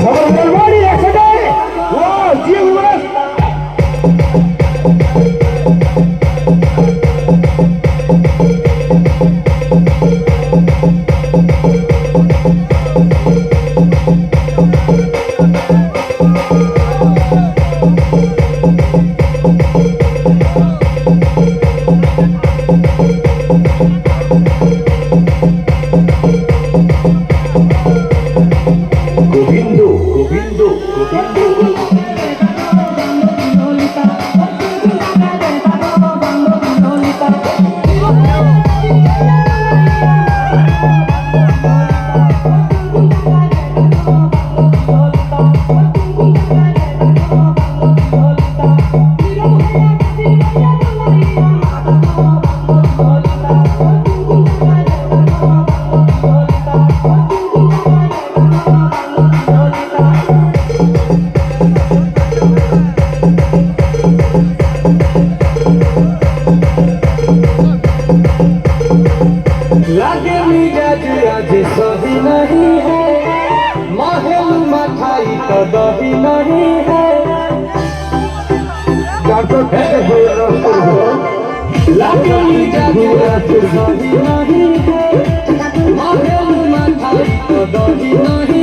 সবার भीगा दिया जे सही नहीं है महल मठाई तो दही नहीं है लाली जादिया जे सही नहीं है महल मठाई तो दही नहीं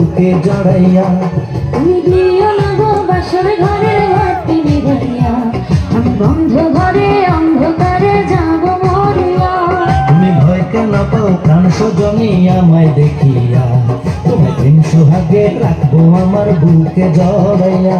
বুকে জড়াইয়া। তুমি দিও না গো বাসর ঘরে বাতি বিদাইয়া আমি বন্ধ ঘরে অন্ধকারে যাব মরিয়া। তুমি ভয় কেন পাও প্রাণ সজনিয়া আমায় দেখিয়া। তোমায় প্রেম সোহাগে রাখব আমার বুকে জড়াইয়া।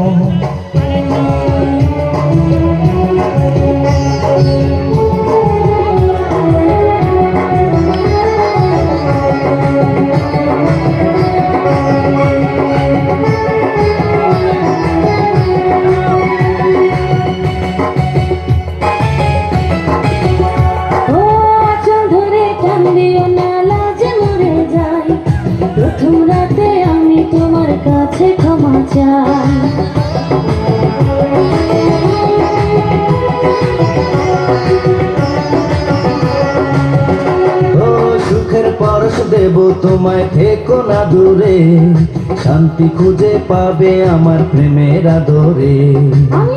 কাছে ক্ষমা চাই দেব তোমায় থেকো না দূরে। শান্তি খুঁজে পাবে আমার প্রেমের আদরে। আমি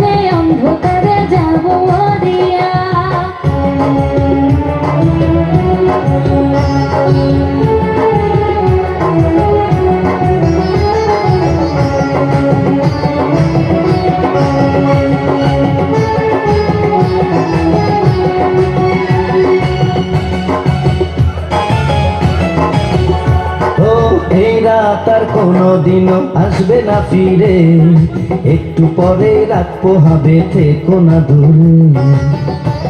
এই কোনো দিন আসবে না ফিরে। একটু পরে রাত পোহাবে থেকো না দূরে।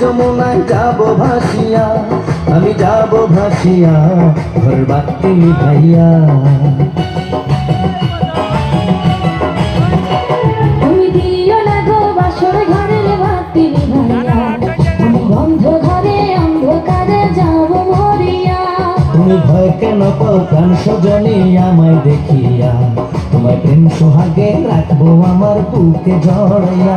যমুনায় যাব ভাসিয়া আমি যাব ভাসিয়া ঘর বাতি নিভাইয়া। ভয় কেন পাও প্রাণ সজনী আমায় দেখিয়া? তোমার প্রেম সোহাগে রাখব আমার বুকে জড়াইয়া।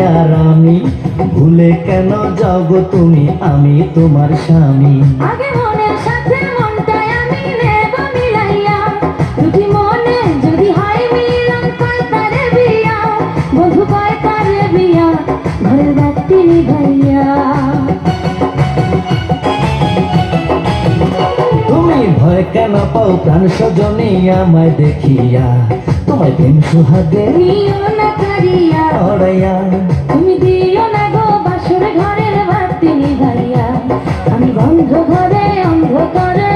আর আমি ভুলে কেন যাও গো তুমি? আমি তোমার স্বামী। আগে মনের সাথে মনটাই আমি নেব মিলাইয়া দুটি মনে যদি হয় মিলন কয় বিয়া? বন্ধু কয় বিয়া? ঘরের বাতি নিভাইয়া। তুমি ভয় কেন পাও? প্রাণ সজনী আমায় দেখিয়া। তোমায় প্রেম সোহাগে নিও না কারিয়া ছড়াইয়া তুমি দিও না গো বাসর ঘরের বাতি নিভাইয়া। আমি বন্ধ ঘরে অন্ধকারে